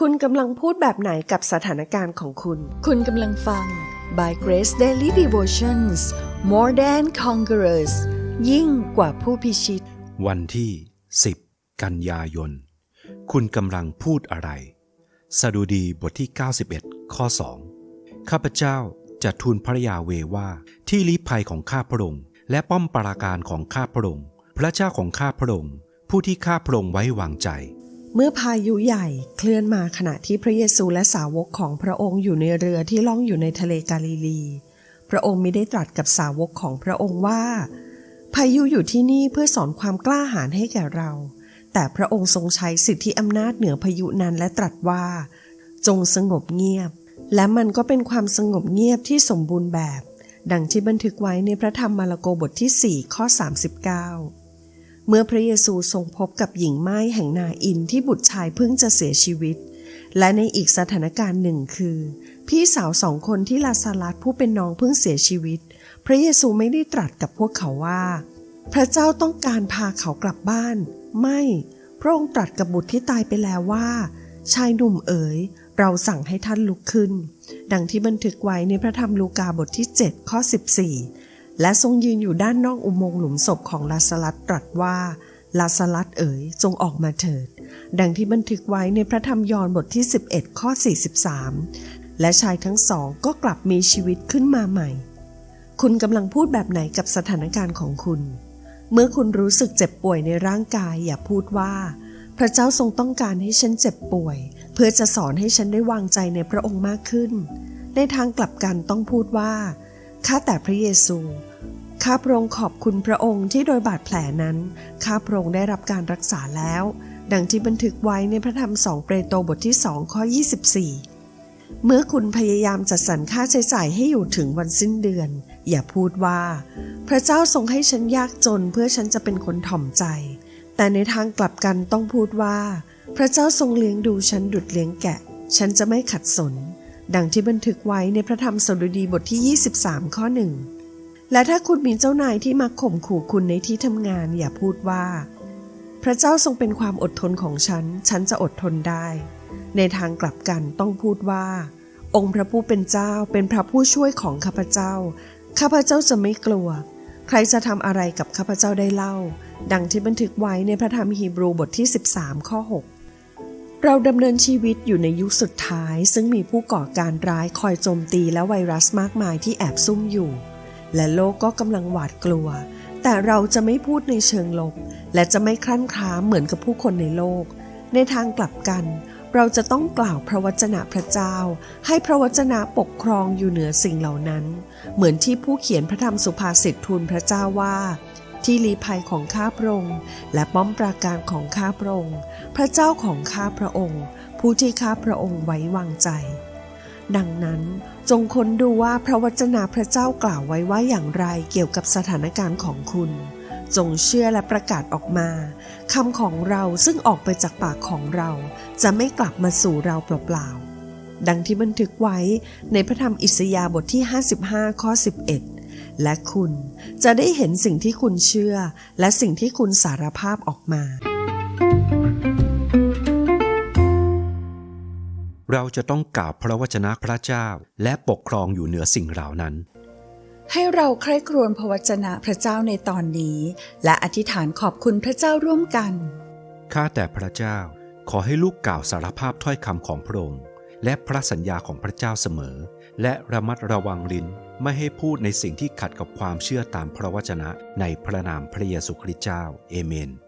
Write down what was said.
คุณกำลังพูดแบบไหนกับสถานการณ์ของคุณ คุณกำลังฟัง By Grace Daily Devotions More Than Conquerors ยิ่งกว่าผู้พิชิต วันที่ 10 กันยายน คุณกำลังพูดอะไร สดุดีบทที่ 91 ข้อ 2 ข้าพเจ้าจะทูลพระยาเวว่า ที่ลี้ภัยของข้าพระองค์และป้อมปราการของข้าพระองค์พระเจ้าของข้าพระองค์ผู้ที่ข้าพระองค์ไว้วางใจ เมื่อพายุใหญ่เคลื่อนมาขณะที่พระเยซูและสาวกของพระองค์อยู่ในเรือที่ล่องอยู่ในทะเลกาลิลี พระองค์ไม่ได้ตรัสกับสาวกของพระองค์ว่า พายุอยู่ที่นี่เพื่อสอนความกล้าหาญให้แก่เรา แต่พระองค์ทรงใช้สิทธิอำนาจเหนือพายุนั้นและตรัสว่า จงสงบเงียบ และมันก็เป็นความสงบเงียบที่สมบูรณ์แบบ ดังที่บันทึกไว้ในพระธรรมมาระโกบทที่ 4 ข้อ 39 เมื่อพระเยซูทรงพบกับหญิงไม้แห่งนาอินที่บุตรชายเพิ่งจะเสียชีวิต และในอีกสถานการณ์หนึ่งคือ พี่สาวสองคนที่ลาซาลัสผู้เป็นน้องเพิ่งเสียชีวิต พระเยซูไม่ได้ตรัสกับพวกเขาว่า พระเจ้าต้องการพาเขากลับบ้าน ไม่ พระองค์ตรัสกับบุตรที่ตายไปแล้วว่า ชายหนุ่มเอ๋ยเราสั่งให้ท่านลุกขึ้น ดังที่บันทึกไว้ในพระธรรมลูกาบทที่ 7 ข้อ 14 และทรงยืนอยู่ด้านนอกอุโมงค์หลุมศพของลาสลัสตรัสว่าลาสลัสเอ๋ยจงออกมาเถิด ดังที่บันทึกไว้ในพระธรรมยอห์นบทที่ 11 ข้อ 43 และชายทั้งสองก็กลับมีชีวิตขึ้นมาใหม่ คุณกำลังพูดแบบไหนกับสถานการณ์ของคุณ เมื่อคุณรู้สึกเจ็บป่วยในร่างกายอย่าพูดว่า พระเจ้าทรงต้องการให้ฉันเจ็บป่วย เพื่อจะสอนให้ฉันได้วางใจในพระองค์มากขึ้น ในทางกลับกันต้องพูดว่า ข้าแต่พระเยซู ข้าพระองค์ขอบคุณพระองค์ที่โดยบาดแผลนั้น ข้าพระองค์ได้รับการรักษาแล้ว ดังที่บันทึกไว้ในพระธรรมสองเปโตรบทที่สองข้อ24 เมื่อคุณพยายามจัดสรรค่าใช้จ่ายให้อยู่ถึงวันสิ้นเดือน อย่าพูดว่า พระเจ้าทรงให้ฉันยากจนเพื่อฉันจะเป็นคนถ่อมใจ แต่ในทางกลับกันต้องพูดว่า พระเจ้าทรงเลี้ยงดูฉันดุดเลี้ยงแกะ ฉันจะไม่ขัดสน ดังที่บันทึกไว้ในพระธรรมสดุดีบทที่ 23 ข้อหนึ่งและถ้าคุณมีเจ้านายที่มาข่มขู่คุณในที่ทำงานอย่าพูดว่า พระเจ้าทรงเป็นความอดทนของฉัน ฉันจะอดทนได้ ในทางกลับกันต้องพูดว่า องค์พระผู้เป็นเจ้าเป็นพระผู้ช่วยของข้าพเจ้า ข้าพเจ้าจะไม่กลัว ใครจะทำอะไรกับข้าพเจ้าได้เล่า ดังที่บันทึกไว้ในพระธรรมฮีบรูบทที่ 13 ข้อ 6 เราดำเนินชีวิตอยู่ในยุคสุดท้าย ซึ่งมีผู้ก่อการร้ายคอยโจมตีและไวรัสมากมายที่แอบซุ่มอยู่ และโลกก็กำลังหวาดกลัว แต่เราจะไม่พูดในเชิงลบ และจะไม่คลั่นคล้าเหมือนกับผู้คนในโลก ในทางกลับกัน เราจะต้องกล่าวพระวจนะพระเจ้า ให้พระวจนะปกครองอยู่เหนือสิ่งเหล่านั้น เหมือนที่ผู้เขียนพระธรรมสุภาษิตทูลพระเจ้าว่า ที่ลีภัยของข้าพระองค์ และป้อมปราการของข้าพระองค์ พระเจ้าของข้าพระองค์ ผู้ที่ข้าพระองค์ไว้วางใจ ดังนั้นจงค้นดูว่าพระวจนะพระเจ้ากล่าวไว้ว่าอย่างไรเกี่ยวกับสถานการณ์ของคุณ จงเชื่อและประกาศออกมาคำของเราซึ่งออกไปจากปากของเรา จะไม่กลับมาสู่เราเปล่าๆดังที่บันทึกไว้ในพระธรรมอิสยาห์บทที่ 55 ข้อ 11 และคุณจะได้เห็นสิ่งที่คุณเชื่อ และสิ่งที่คุณสารภาพออกมา เราจะต้องกล่าวพระวจนะพระเจ้า และปกครองอยู่เหนือสิ่งเหล่านั้นให้เราใคร่ครวญพระวจนะพระเจ้าในตอนนี้ และอธิษฐานขอบคุณพระเจ้าร่วมกัน ข้าแต่พระเจ้า ขอให้ลูกกล่าวสารภาพถ้อยคำของพระองค์ และพระสัญญาของพระเจ้าเสมอ และระมัดระวังลิ้น ไม่ให้พูดในสิ่งที่ขัดกับความเชื่อตามพระวจนะในพระนามพระเยซูคริสต์เจ้า เอเมน